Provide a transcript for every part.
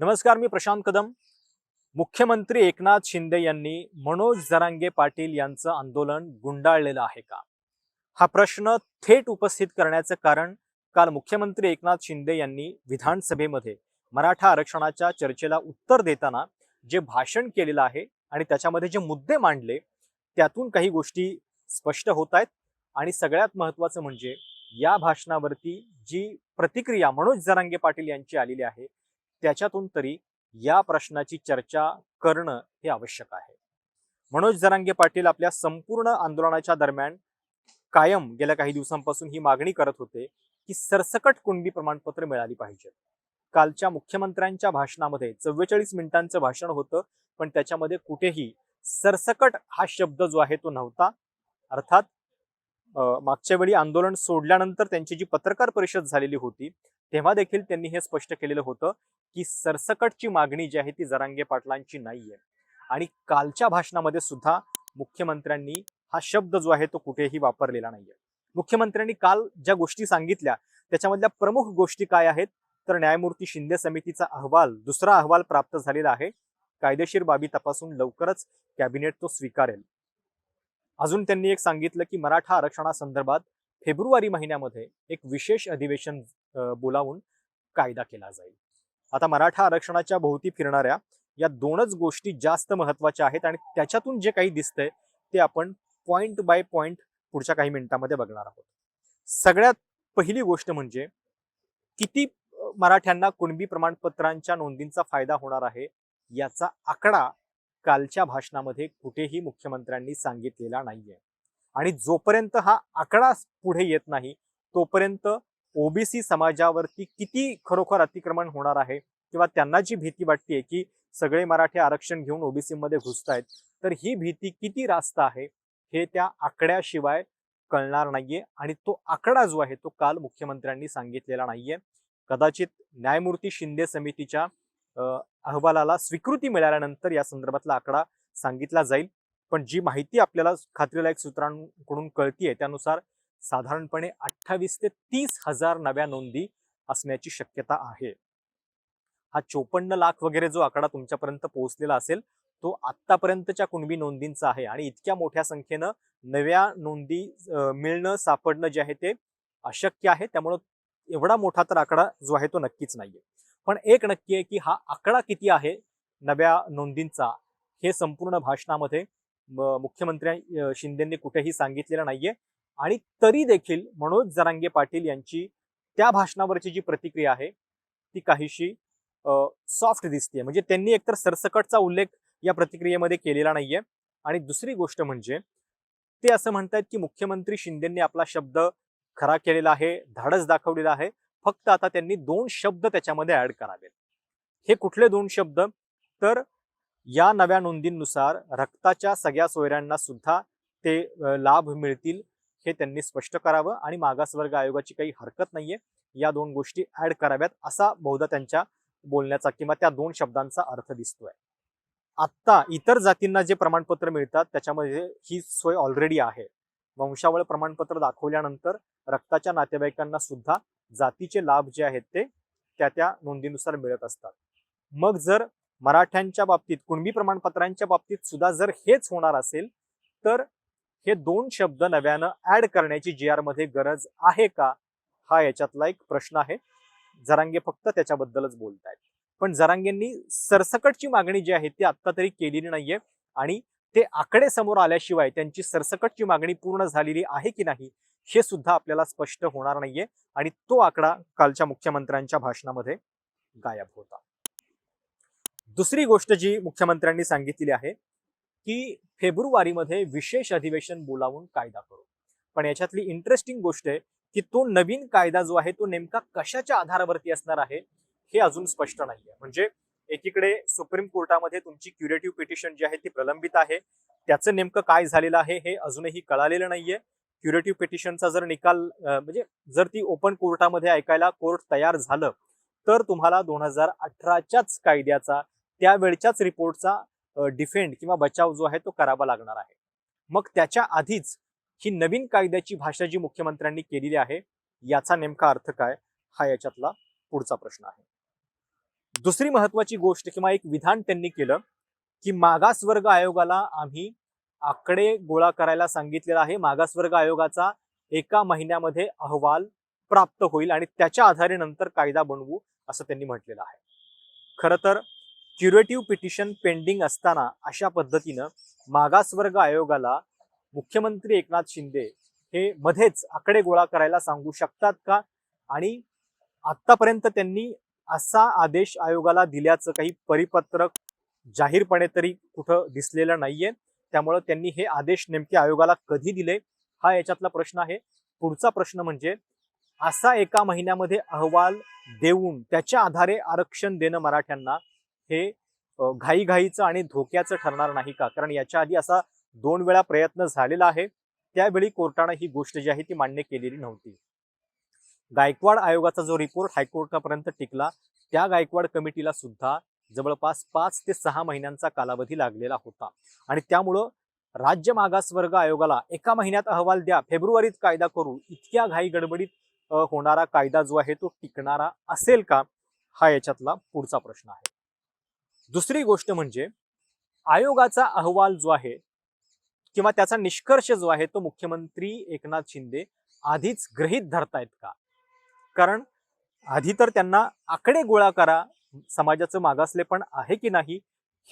नमस्कार मी प्रशांत कदम. मुख्यमंत्री एकनाथ शिंदे यांनी मनोज जरांगे पाटील यांचं आंदोलन गुंडाळलेलं आहे का? हा प्रश्न थेट उपस्थित करण्याचं कारण काल मुख्यमंत्री एकनाथ शिंदे यांनी विधानसभेमध्ये मराठा आरक्षणाच्या चर्चेला उत्तर देताना जे भाषण केलेलं आहे आणि त्याच्यामध्ये जे मुद्दे मांडले त्यातून काही गोष्टी स्पष्ट होत आहेत. आणि सगळ्यात महत्त्वाचं म्हणजे या भाषणावरती जी प्रतिक्रिया मनोज जरांगे पाटील यांची आलेली आहे त्याच्यातून तरी या प्रश्नाची चर्चा करणं हे आवश्यक आहे. मनोज जरांगे पाटील आपल्या संपूर्ण आंदोलनाच्या दरम्यान कायम गेल्या काही दिवसांपासून ही मागणी करत होते की सरसकट कुणबी प्रमाणपत्र मिळाली पाहिजे. कालच्या मुख्यमंत्र्यांच्या भाषणामध्ये चव्वेचाळीस मिनिटांचं भाषण होतं पण त्याच्यामध्ये कुठेही सरसकट हा शब्द जो आहे तो नव्हता. अर्थात मागच्या वेळी आंदोलन सोडल्यानंतर त्यांची जी पत्रकार परिषद झालेली होती तेव्हा देखील त्यांनी हे स्पष्ट केलेलं होतं की सरसकटची मागणी जी आहे ती जरांगे पाटलांची नाहीये. आणि कालच्या भाषणामध्ये सुद्धा मुख्यमंत्र्यांनी हा शब्द जो आहे तो कुठेही वापरलेला नाहीये. मुख्यमंत्र्यांनी काल ज्या गोष्टी सांगितल्या त्याच्यामधल्या प्रमुख गोष्टी काय आहेत? तर न्यायमूर्ती शिंदे समितीचा अहवाल दुसरा अहवाल प्राप्त झालेला आहे. कायदेशीर बाबी तपासून लवकरच कॅबिनेट तो स्वीकारेल. अजून त्यांनी एक सांगितलं की मराठा आरक्षणासंदर्भात फेब्रुवारी महिन्यामध्ये एक विशेष अधिवेशन बोलावून कायदा केला जाईल. आता मराठा आरक्षणाच्या भोवती फिरणाऱ्या या दोनच गोष्टी जास्त महत्त्वाच्या आहेत आणि त्याच्यातून जे काही दिसतंय ते आपण पॉइंट बाय पॉइंट पुढच्या काही मिनिटांमध्ये बघणार आहोत. सगळ्यात पहिली गोष्ट म्हणजे किती मराठ्यांना कुणबी प्रमाणपत्रांच्या नोंदींचा फायदा होणार आहे याचा आकडा कालच्या भाषणामध्ये कुठेही मुख्यमंत्र्यांनी सांगितलेला नाहीये. आणि जोपर्यंत हा आकडा पुढे येत नाही तोपर्यंत ओबीसी समाजावरती किती खरोखर अतिक्रमण होणार आहे किंवा त्यांना जी भीती वाटते की सगळे मराठी आरक्षण घेऊन ओबीसीमध्ये घुसत आहेत तर ही भीती किती रास्त आहे हे त्या आकड्याशिवाय कळणार नाहीये आणि तो आकडा जो आहे तो काल मुख्यमंत्र्यांनी सांगितलेला नाहीये. कदाचित न्यायमूर्ती शिंदे समितीच्या अहवालाला स्वीकृती मिळाल्यानंतर या संदर्भातला आकडा सांगितला जाईल. पण जी माहिती आपल्याला खात्रीलायक सूत्रांकडून कळतीये त्यानुसार साधारणपणे अठ्ठावीस ते तीस हजार नव्या नोंदी असण्याची शक्यता आहे. हा चोपन्न लाख वगैरे जो आकडा तुमच्यापर्यंत पोहोचलेला असेल तो आतापर्यंतच्या कुणबी नोंदींचा आहे आणि इतक्या मोठ्या संख्येनं नव्या नोंदी मिळणं सापडणं जे आहे ते अशक्य आहे. त्यामुळं एवढा मोठा तर आकडा जो आहे तो नक्कीच नाहीये. पण एक नक्की आहे की हा आकडा किती आहे नव्या नोंदींचा हे संपूर्ण भाषणामध्ये मुख्यमंत्री शिंदेंनी कुठेही सांगितलेलं नाहीये. आणि तरी देखील मनोज जरांगे पाटील यांची त्या भाषणावरची जी प्रतिक्रिया आहे ती काहीशी सॉफ्ट दिसते म्हणजे त्यांनी एकतर सरसकटचा उल्लेख या प्रतिक्रियेमध्ये केलेला नाहीये. आणि दुसरी गोष्ट म्हणजे ते असं म्हणतात की मुख्यमंत्री शिंदेंनी आपला शब्द खरा केलेला आहे धाडस दाखवलेला आहे. फक्त आता त्यांनी दोन शब्द त्याच्यामध्ये ऍड करावेत. हे कुठले दोन शब्द? तर या नव्या नोंदींनुसार रक्ताच्या सगळ्या सोयऱ्यांना सुद्धा ते लाभ मिळतील. हे त्यांनी स्पष्ट करावं आणि मागासवर्ग आयोगाची काही हरकत नाहीये. या दोन गोष्टी ऍड कराव्यात असा बहुधा त्यांच्या बोलण्याचा किंवा त्या दोन शब्दांचा अर्थ दिसतोय. आत्ता इतर जातींना जे प्रमाणपत्र मिळतात त्याच्यामध्ये ही सोय ऑलरेडी आहे. वंशावळ प्रमाणपत्र दाखवल्यानंतर रक्ताच्या नातेवाईकांना सुद्धा जातीचे लाभ जे आहेत ते त्या त्या नोंदीनुसार मिळत असतात. मग जर मराठ्यांच्या बाबतीत कुणबी प्रमाणपत्रांच्या बाबतीत सुद्धा जर हेच होणार असेल तर हे दोन शब्द नव्यानं ऍड करण्याची जी आरमध्ये गरज आहे का? हा याच्यातला एक प्रश्न आहे. जरांगे फक्त त्याच्याबद्दलच बोलतायत. पण जरांगेंनी सरसकटची मागणी जी आहे ती आत्ता तरी केलेली नाहीये आणि ते आकडे समोर आल्याशिवाय त्यांची सरसकटची मागणी पूर्ण झालेली आहे की नाही हे सुद्धा आपल्याला स्पष्ट होणार नाहीये आणि तो आकडा कालच्या मुख्यमंत्र्यांच्या भाषणामध्ये गायब होता. दुसरी गोष्ट जी मुख्यमंत्र्यांनी सांगितलेली आहे की फेब्रुवारीमध्ये विशेष अधिवेशन बोलावून कायदा करू. पण याच्यातली इंटरेस्टिंग गोष्ट आहे की तो नवीन कायदा जो आहे तो नेमका कशाच्या आधारावरती असणार आहे हे अजून स्पष्ट नाहीये. म्हणजे एकीकडे सुप्रीम कोर्टामध्ये तुमची क्युरेटिव्ह पिटिशन जी आहे ती प्रलंबित आहे त्याचं नेमकं काय झालेलं आहे हे अजूनही कळालेलं नाहीये. क्युरेटिव्ह पिटिशनचा जर निकाल म्हणजे जर ती ओपन कोर्टामध्ये ऐकायला कोर्ट तयार झालं तर तुम्हाला दोन हजार अठराच्याच कायद्याचा त्यावेळच्याच रिपोर्टचा डिफेंड किंवा बचाव जो आहे तो करावा लागणार आहे. मग त्याच्या आधीच ही नवीन कायद्याची भाषा जी मुख्यमंत्र्यांनी केलेली आहे याचा नेमका अर्थ काय? हा याच्यातला पुढचा प्रश्न आहे. दुसरी महत्वाची गोष्ट किंवा एक विधान त्यांनी केलं की मागासवर्ग आयोगाला आम्ही आकडे गोळा करायला सांगितलेला आहे. मागासवर्ग आयोगाचा एका महिन्यामध्ये अहवाल प्राप्त होईल आणि त्याच्या आधारे नंतर कायदा बनवू असं त्यांनी म्हटलेलं आहे. खरं तर क्युरेटिव्ह पिटिशन पेंडिंग असताना अशा पद्धतीनं मागासवर्ग आयोगाला मुख्यमंत्री एकनाथ शिंदे हे मध्येच आकडे गोळा करायला सांगू शकतात का? आणि आत्तापर्यंत त्यांनी असा आदेश आयोगाला दिल्याचं काही परिपत्रक जाहीरपणे तरी कुठं दिसलेलं नाहीये. त्यामुळं त्यांनी हे आदेश नेमके आयोगाला कधी दिले? हा याच्यातला प्रश्न आहे. पुढचा प्रश्न म्हणजे असा एका महिन्यामध्ये अहवाल देऊन त्याच्या आधारे आरक्षण देणं मराठ्यांना हे घाईघाईचं आणि धोक्याचं ठरणार नाही का? कारण याच्या आधी असा दोन वेळा प्रयत्न झालेला आहे. त्यावेळी कोर्टानं ही गोष्ट जी आहे ती मान्य केलेली नव्हती. गायकवाड आयोगाचा जो रिपोर्ट हायकोर्टापर्यंत टिकला त्या गायकवाड कमिटीला सुद्धा जवळपास पाच ते सहा महिन्यांचा कालावधी लागलेला होता. आणि त्यामुळं राज्य मागासवर्ग आयोगाला एका महिन्यात अहवाल द्या फेब्रुवारीत कायदा करू इतक्या घाई गडबडीत होणारा कायदा जो आहे तो टिकणारा असेल का? हा याच्यातला पुढचा प्रश्न आहे. दुसरी गोष्ट म्हणजे आयोगाचा अहवाल जो आहे किंवा त्याचा निष्कर्ष जो आहे तो मुख्यमंत्री एकनाथ शिंदे आधीच गृहीत धरतायत का? कारण आधी तर त्यांना आकडे गोळा करा समाजाचं मागासलेपण आहे की नाही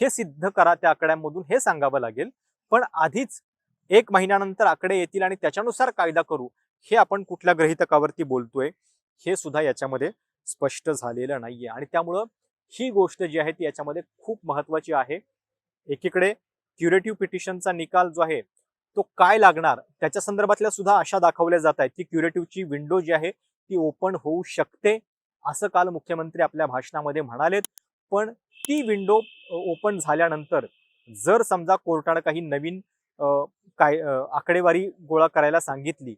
हे सिद्ध करा त्या आकड्यांमधून हे सांगावं लागेल. पण आधीच एक महिन्यानंतर आकडे येतील आणि त्याच्यानुसार कायदा करू हे आपण कुठल्या ग्रहितकावरती बोलतोय हे सुद्धा याच्यामध्ये स्पष्ट झालेलं नाहीये. आणि त्यामुळं ही गोष्ट जी आहे ती याच्यामध्ये खूप महत्वाची आहे. एकीकडे क्युरेटिव्ह पिटिशनचा निकाल जो आहे तो काय लागणार? त्याच्या संदर्भातल्या सुद्धा आशा दाखवल्या जात आहेत की क्युरेटिव्हची विंडो जी आहे ती ओपन होऊ शकते असं काल मुख्यमंत्री आपल्या भाषणामध्ये म्हणालेत. पण ती विंडो ओपन झाल्यानंतर जर समजा कोर्टानं काही नवीन काय आकडेवारी गोळा करायला सांगितली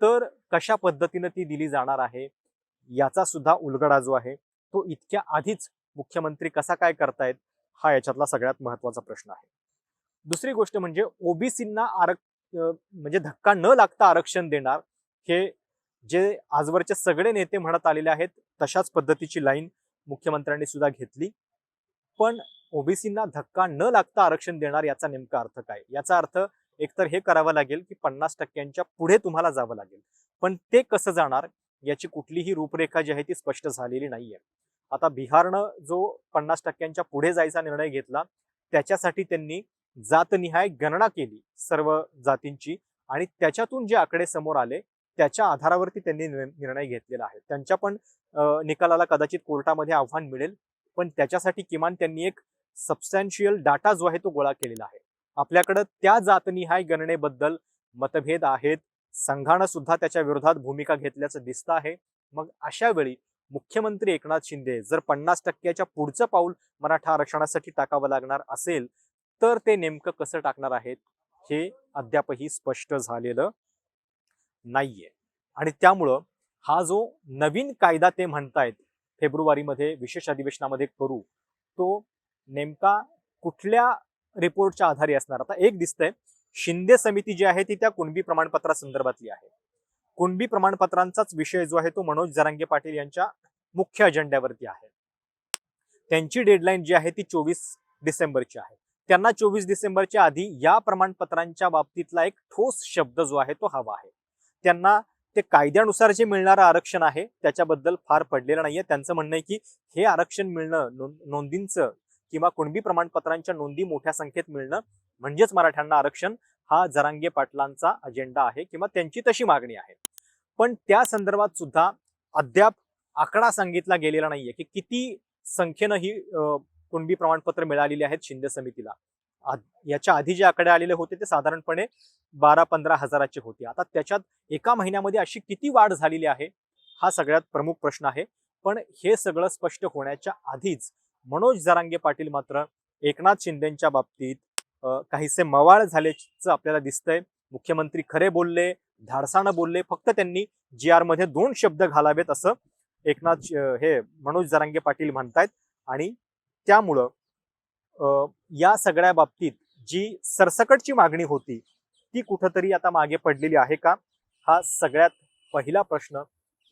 तर कशा पद्धतीनं ती दिली जाणार आहे? याचा सुद्धा उलगडा जो आहे तो इतक्या आधीच मुख्यमंत्री कसा काय करतायत हा याच्यातला सगळ्यात महत्त्वाचा प्रश्न आहे. दुसरी गोष्ट म्हणजे ओबीसींना आरक म्हणजे धक्का न लागता आरक्षण देणार हे जे आजवरचे सगळे नेते म्हणत आलेले आहेत तशाच पद्धतीची लाईन मुख्यमंत्र्यांनी सुद्धा घेतली. पण ओबीसींना धक्का न लागता आरक्षण देणार याचा नेमका अर्थ काय? याचा अर्थ एकतर हे करावं लागेल की पन्नास टक्क्यांच्या पुढे तुम्हाला जावं लागेल. पण ते कसं जाणार याची कुठलीही रूपरेखा जी आहे ती स्पष्ट झालेली नाहीये. आता बिहारनं जो पन्नास टक्क्यांच्या पुढे जायचा निर्णय घेतला त्याच्यासाठी त्यांनी जातनिहाय गणना केली सर्व जातींची आणि त्याच्यातून जे आकडे समोर आले त्याच्या आधारावरती त्यांनी निर्- निर्णय घेतलेला आहे. त्यांच्या पण निकालाला कदाचित कोर्टामध्ये आव्हान मिळेल पण त्याच्यासाठी किमान त्यांनी एक सबस्टॅन्शियल डाटा जो आहे तो गोळा केलेला आहे. आपल्याकडं त्या जातनिहाय गणनेबद्दल मतभेद आहेत संघानं सुद्धा त्याच्या विरोधात भूमिका घेतल्याचं दिसतं आहे. मग अशा वेळी मुख्यमंत्री एकनाथ शिंदे जर पन्नास टक्क्याच्या पुढचं पाऊल मराठा आरक्षणासाठी टाकावं लागणार असेल तर ते नेमकं कसं टाकणार आहेत हे अद्यापही स्पष्ट झालेलं नाहीये. आणि त्यामुळं हा जो नवीन कायदा ते म्हणतायत फेब्रुवारीमध्ये विशेष अधिवेशनामध्ये करू तो नेमका कुठल्या रिपोर्टच्या आधारे असणार? आता एक दिसतंय शिंदे समिती जी आहे ती त्या कुणबी प्रमाणपत्रा संदर्भातली आहे. कुणबी प्रमाणपत्रांचाच विषय जो आहे तो मनोज जरांगे पाटील यांच्या मुख्य अजेंड्यावरती आहे. त्यांची डेडलाईन जी आहे ती चोवीस डिसेंबरची आहे. त्यांना चोवीस डिसेंबरच्या आधी या प्रमाणपत्रांच्या बाबतीतला एक ठोस शब्द जो आहे तो हवा आहे. त्यांना ते कायद्यानुसार जे मिळणारं आरक्षण आहे त्याच्याबद्दल फार पडलेलं नाहीये. त्यांचं म्हणणं आहे की हे आरक्षण मिळणं नोंदींचं किंवा कुणबी प्रमाणपत्रांच्या नोंदी मोठ्या संख्येत मिळणं म्हणजेच मराठ्यांना आरक्षण हा जरांगे पाटलांचा अजेंडा आहे किंवा त्यांची तशी मागणी आहे. पण त्या संदर्भात सुद्धा अद्याप आकडा सांगितला गेलेला नाहीये की किती संख्येनं ही कुणबी प्रमाणपत्र मिळालेली आहेत शिंदे समितीला. याच्या आधी जे आकडे आलेले होते ते साधारणपणे बारा पंधरा हजाराचे होते. आता त्याच्यात एका महिन्यामध्ये अशी किती वाढ झालेली आहे? हा सगळ्यात प्रमुख प्रश्न आहे. पण हे सगळं स्पष्ट होण्याच्या आधीच मनोज जरांगे पाटील मात्र एकनाथ शिंदेच्या बाबतीत काहीसे मवाळ झाल्याचं आपल्याला दिसतंय. मुख्यमंत्री खरे बोलले धाडसानं बोलले फक्त त्यांनी जी आरमध्ये दोन शब्द घालावेत असं एकनाथ हे मनोज जरांगे पाटील म्हणतायत. आणि त्यामुळं या सगळ्या बाबतीत जी सरसकटची मागणी होती ती कुठंतरी आता मागे पडलेली आहे का? हा सगळ्यात पहिला प्रश्न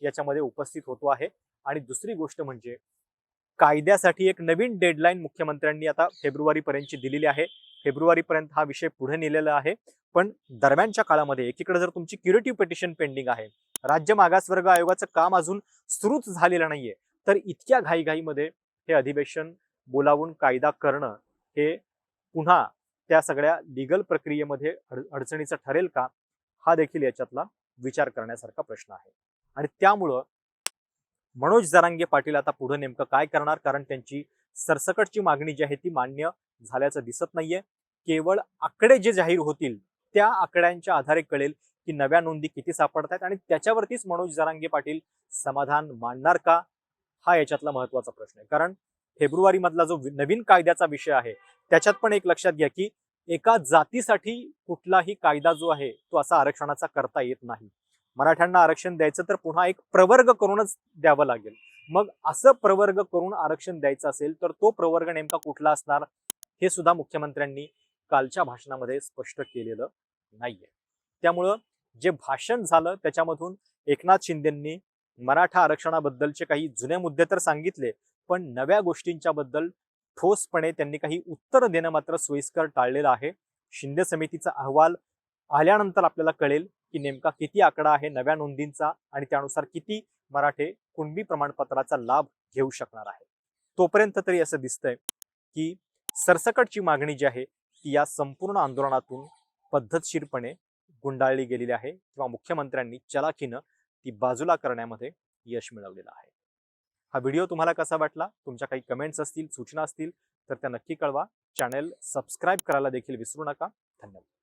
याच्यामध्ये उपस्थित होतो आहे. आणि दुसरी गोष्ट म्हणजे कायद्यासाठी एक नवीन डेडलाईन मुख्यमंत्र्यांनी आता फेब्रुवारीपर्यंतची दिलेली आहे. फेब्रुवारीपर्यंत हा विषय पुढे नेलेला आहे. पण दरम्यानच्या काळामध्ये एकीकडे जर तुमची क्युरेटिव्ह पिटिशन पेंडिंग आहे राज्य मागासवर्ग आयोगाचं काम अजून सुरूच झालेलं नाहीये तर इतक्या घाईघाईमध्ये हे अधिवेशन बोलावून कायदा करणं हे पुन्हा त्या सगळ्या लिगल प्रक्रियेमध्ये अडचणीचं ठरेल का? हा देखील याच्यातला विचार करण्यासारखा प्रश्न आहे. आणि त्यामुळं मनोज जरांगे पाटील आता पुढे नेमकं काय करणार? कारण त्यांची सरसकटची मागणी जी आहे ती मान्य झाल्याचं दिसत नाहीये. केवळ आकडे जे जाहीर होतील त्या आकड्यांच्या आधारे कळेल की नव्या नोंदी किती सापडत आहेत आणि त्याच्यावरतीच मनोज जरांगे पाटील समाधान मानणार का? हा याच्यातला महत्त्वाचा प्रश्न आहे. कारण फेब्रुवारी मधला जो नवीन कायद्याचा विषय आहे त्याच्यात पण एक लक्षात घ्या की एका जातीसाठी कुठलाही कायदा जो आहे तो असा आरक्षणाचा करता येत नाही. मराठ्यांना आरक्षण द्यायचं तर पुन्हा एक प्रवर्ग करूनच द्यावं लागेल. मग असं प्रवर्ग करून आरक्षण द्यायचं असेल तर तो प्रवर्ग नेमका कुठला असणार? हे सुद्धा मुख्यमंत्र्यांनी कालच्या भाषणामध्ये स्पष्ट केलेलं नाहीये. त्यामुळं जे भाषण झालं त्याच्यामधून एकनाथ शिंदेंनी मराठा आरक्षणाबद्दलचे काही जुने मुद्दे तर सांगितले पण नव्या गोष्टींच्या बद्दल ठोसपणे त्यांनी काही उत्तर देणं मात्र सोयीस्कर टाळलेलं आहे. शिंदे समितीचा अहवाल आल्यानंतर आपल्याला कळेल की नेमका किती आकडा आहे नव्या नोंदींचा आणि त्यानुसार किती मराठे कुणबी प्रमाणपत्राचा लाभ घेऊ शकणार आहे तोपर्यंत तरी असं दिसतंय की सरसकटची मागणी जी आहे ती या संपूर्ण आंदोलनातून पद्धतशीरपणे गुंडाळली गेलेली आहे किंवा मुख्यमंत्र्यांनी चलाखीनं ती बाजूला करण्यामध्ये यश मिळवलेलं आहे. हा व्हिडिओ तुम्हाला कसा वाटला? तुमच्या काही कमेंट्स असतील सूचना असतील तर त्या नक्की कळवा. चॅनेल सबस्क्राईब करायला देखील विसरू नका. धन्यवाद.